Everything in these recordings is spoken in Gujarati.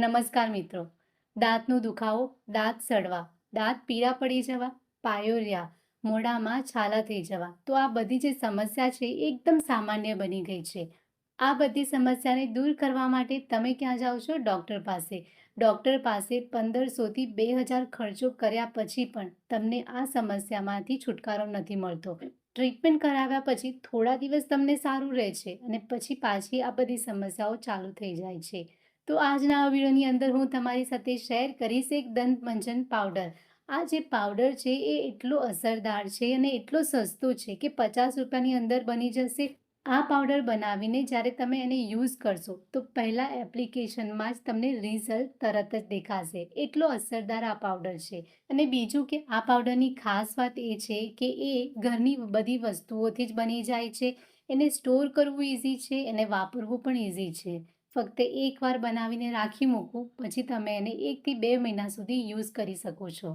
નમસ્કાર મિત્રો. દાંતનો દુખાવો, દાંત સડવા, દાંત પીળા પડી જવા, પાયોરિયા, મોઢામાં છાલા થઈ જવા, તો આ બધી જે સમસ્યા છે એકદમ સામાન્ય બની ગઈ છે. આ બધી સમસ્યાને દૂર કરવા માટે તમે ક્યાં જાઓ છો? ડૉક્ટર પાસે. ડૉક્ટર પાસે પંદરસોથી બે હજાર ખર્ચો કર્યા પછી પણ તમને આ સમસ્યામાંથી છુટકારો નથી મળતો. ટ્રીટમેન્ટ કરાવ્યા પછી થોડા દિવસ તમને સારું રહે છે અને પછી પાછી આ બધી સમસ્યાઓ ચાલુ થઈ જાય છે. તો આજના આ વિડીયોની અંદર હું તમારી સાથે શેર કરીશ એક દંત મંજન પાવડર. આ જે પાવડર છે એ એટલો અસરદાર છે અને એટલો સસ્તો છે કે પચાસ રૂપિયાની અંદર બની જશે. આ પાવડર બનાવીને જ્યારે તમે એને યુઝ કરશો તો પહેલાં એપ્લિકેશનમાં જ તમને રિઝલ્ટ તરત જ દેખાશે. એટલો અસરદાર આ પાવડર છે. અને બીજું કે આ પાવડરની ખાસ વાત એ છે કે એ ઘરની બધી વસ્તુઓથી જ બની જાય છે. એને સ્ટોર કરવું ઇઝી છે, એને વાપરવું પણ ઇઝી છે. ફક્ત એકવાર બનાવીને રાખી મૂકવું પછી તમે એને એકથી બે મહિના સુધી યુઝ કરી શકો છો.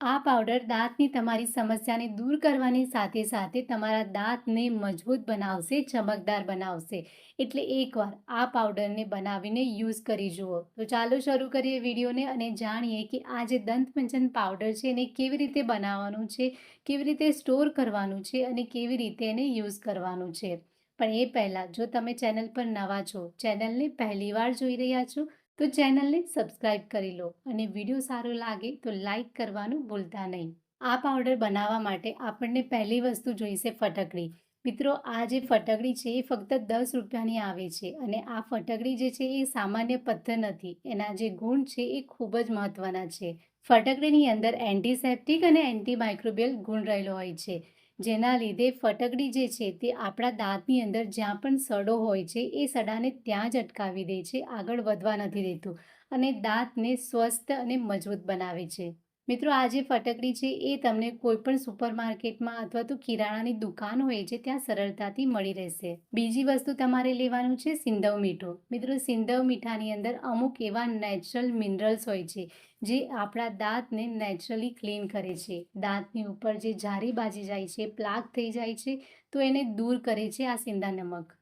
આ પાવડર દાંતની તમારી સમસ્યાને દૂર કરવાની સાથે સાથે તમારા દાંતને મજબૂત બનાવશે, ચમકદાર બનાવશે. એટલે એકવાર આ પાવડરને બનાવીને યુઝ કરી જુઓ. તો ચાલો શરૂ કરીએ વિડીયોને અને જાણીએ કે આ જે દંતમંજન પાવડર છે એને કેવી રીતે બનાવવાનું છે, કેવી રીતે સ્ટોર કરવાનું છે અને કેવી રીતે એને યુઝ કરવાનું છે. પણ એ પહેલાં, જો તમે ચેનલ પર નવા છો, ચેનલને પહેલીવાર જોઈ રહ્યા છો, તો ચેનલને સબસ્ક્રાઇબ કરી લો અને વીડિયો સારો લાગે તો લાઈક કરવાનું ભૂલતા નહીં. આ પાવડર બનાવવા માટે આપણને પહેલી વસ્તુ જોઈશે ફટકડી. મિત્રો, આ જે ફટકડી છે એ ફક્ત દસ રૂપિયાની આવે છે અને આ ફટકડી જે છે એ સામાન્ય પથ્થર નથી. એના જે ગુણ છે એ ખૂબ જ મહત્ત્વના છે. ફટકડીની અંદર એન્ટીસેપ્ટિક અને એન્ટીમાઇક્રોબિયલ ગુણ રહેલો હોય છે. જેના લીધે ફટકડી જે છે તે આપણા દાંતની અંદર જ્યાં પણ સડો હોય છે, એ સડાને ત્યાં જ અટકાવી દે છે, આગળ વધવા નથી દેતું અને દાંતને સ્વસ્થ અને મજબૂત બનાવે છે. મિત્રો, આ જે ફટકડી છે, એ તમને કોઈપણ સુપરમાર્કેટમાં અથવા તો કિરાણાની દુકાન હોય છે ત્યાં સરળતાથી મળી રહેશે. બીજી વસ્તુ તમારે લેવાનું છે, સિંધવ મીઠો. મિત્રો, સિંધવ મીઠાની અંદર અમુક એવા નેચરલ મિનરલ્સ હોય છે, જે આપણા દાંતને નેચરલી ક્લીન કરે છે. દાંતની ઉપર જે જારી બાજી જાય છે, પ્લાક થઈ જાય છે, તો એને દૂર કરે છે આ સિંધા નમક.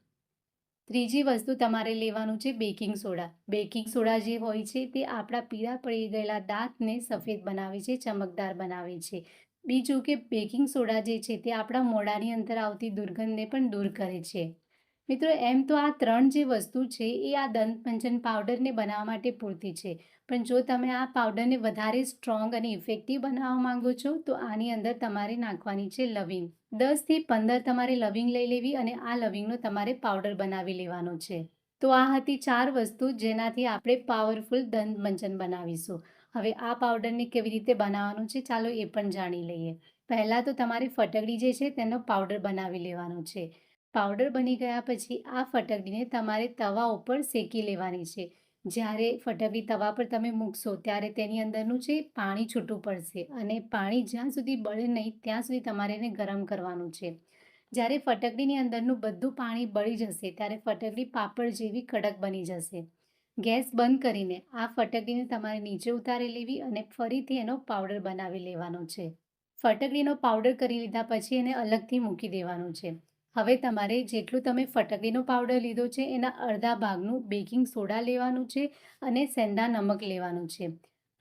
ત્રીજી વસ્તુ તમારે લેવાનું છે બેકિંગ સોડા. બેકિંગ સોડા જે હોય છે તે આપણા પીળા પડી ગયેલા દાંતને સફેદ બનાવે છે, ચમકદાર બનાવે છે. બીજું કે બેકિંગ સોડા જે છે તે આપણા મોઢાની અંદર આવતી દુર્ગંધને પણ દૂર કરે છે. મિત્રો, એમ તો આ ત્રણ જે વસ્તુ છે, એ આ દંતમંજન પાવડરને બનાવવા માટે પૂરતી છે. પણ જો તમે આ પાવડરને વધારે સ્ટ્રોંગ અને ઇફેક્ટિવ બનાવવા માંગો છો, તો આની અંદર તમારે નાખવાની છે લવિંગ. દસથી પંદર તમારે લવિંગ લઈ લેવી અને આ લવિંગનો તમારે પાવડર બનાવી લેવાનો છે. તો આ હતી ચાર વસ્તુ જેનાથી આપણે પાવરફુલ દંતમંજન બનાવીશું. હવે આ પાવડરને કેવી રીતે બનાવવાનું છે, ચાલો એ પણ જાણી લઈએ. પહેલાં તો તમારે ફટકડી જે છે, તેનો પાવડર બનાવી લેવાનો છે. પાવડર બની ગયા પછી આ ફટકડીને તમારે તવા ઉપર શેકી લેવાની છે. જ્યારે ફટકડી તવા પર તમે મૂકશો ત્યારે તેની અંદરનું છે પાણી છૂટું પડશે અને પાણી જ્યાં સુધી બળે નહીં ત્યાં સુધી તમારે એને ગરમ કરવાનું છે. જ્યારે ફટકડીની અંદરનું બધું પાણી બળી જશે ત્યારે ફટકડી પાપડ જેવી કડક બની જશે. ગેસ બંધ કરીને આ ફટકડીને તમારે નીચે ઉતારી લેવી અને ફરીથી એનો પાવડર બનાવી લેવાનો છે. ફટકડીનો પાવડર કરી લીધા પછી એને અલગથી મૂકી દેવાનું છે. હવે તમારે જેટલું તમે ફટકડીનો પાવડર લીધો છે, એના અડધા ભાગનું બેકિંગ સોડા લેવાનું છે અને સેંધા નમક લેવાનું છે.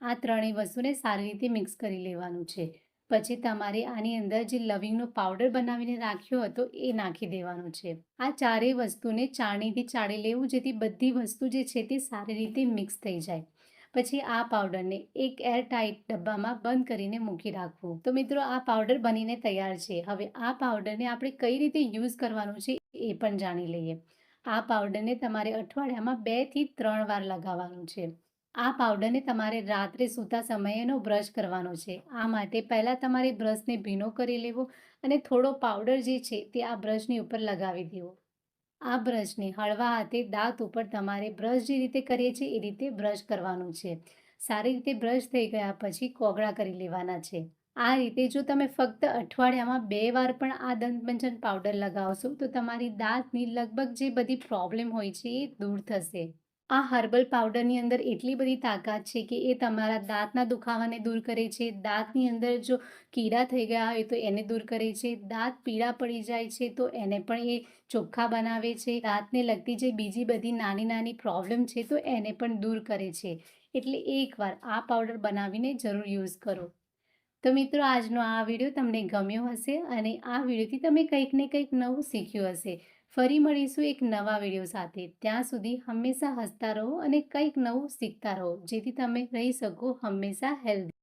આ ત્રણેય વસ્તુને સારી રીતે મિક્સ કરી લેવાનું છે. પછી તમારે આની અંદર જે લવિંગનો પાવડર બનાવીને રાખ્યો હતો, એ નાખી દેવાનો છે. આ ચારેય વસ્તુને ચાણીથી ચાળી લેવું, જેથી બધી વસ્તુ જે છે તે સારી રીતે મિક્સ થઈ જાય. પછી આ પાવડરને એક એરટાઇટ ડબ્બામાં બંધ કરીને મૂકી રાખવું. તો મિત્રો, આ પાવડર બનીને તૈયાર છે. હવે આ પાવડરને આપણે કઈ રીતે યુઝ કરવાનું છે એ પણ જાણી લઈએ. આ પાવડરને તમારે અઠવાડિયામાં બેથી ત્રણ વાર લગાવવાનું છે. આ પાવડરને તમારે રાત્રે સૂતા સમયેનો બ્રશ કરવાનો છે. આ માટે પહેલાં તમારે બ્રશને ભીનો કરી લેવો અને થોડો પાવડર જે છે તે આ બ્રશની ઉપર લગાવી દેવો. આ બ્રશને હળવા હાથે દાંત ઉપર તમારે બ્રશ જે રીતે કરીએ છીએ એ રીતે બ્રશ કરવાનું છે. સારી રીતે બ્રશ થઈ ગયા પછી કોગળા કરી લેવાના છે. આ રીતે જો તમે ફક્ત અઠવાડિયામાં બે વાર પણ આ દંતમંજન પાવડર લગાવશો તો તમારી દાંતની લગભગ જે બધી પ્રોબ્લેમ હોય છે એ દૂર થશે. આ હર્બલ પાવડરની અંદર એટલી બધી તાકાત છે કે એ તમારા દાંતના દુખાવાને દૂર કરે છે. દાંતની અંદર જો કીડા થઈ ગયા હોય તો એને દૂર કરે છે. દાંત પીળા પડી જાય છે તો એને પણ એ ચોખ્ખા બનાવે છે. દાંતને લગતી જે બીજી બધી નાની નાની પ્રોબ્લેમ છે તો એને પણ દૂર કરે છે. એટલે એકવાર આ પાવડર બનાવીને જરૂર યુઝ કરો. તો મિત્રો આજનો આ વીડિયો તમને ગમ્યો હશે અને આ વિડીયોથી તમે કંઈક ને કંઈક નવું શીખ્યું હશે. ફરી મળીશું એક નવા વીડિયો સાથે. ત્યાં સુધી હંમેશા હસતા રહો અને કંઈક નવું શીખતા રહો, જેથી તમે રહી શકો હંમેશા હેલ્ધી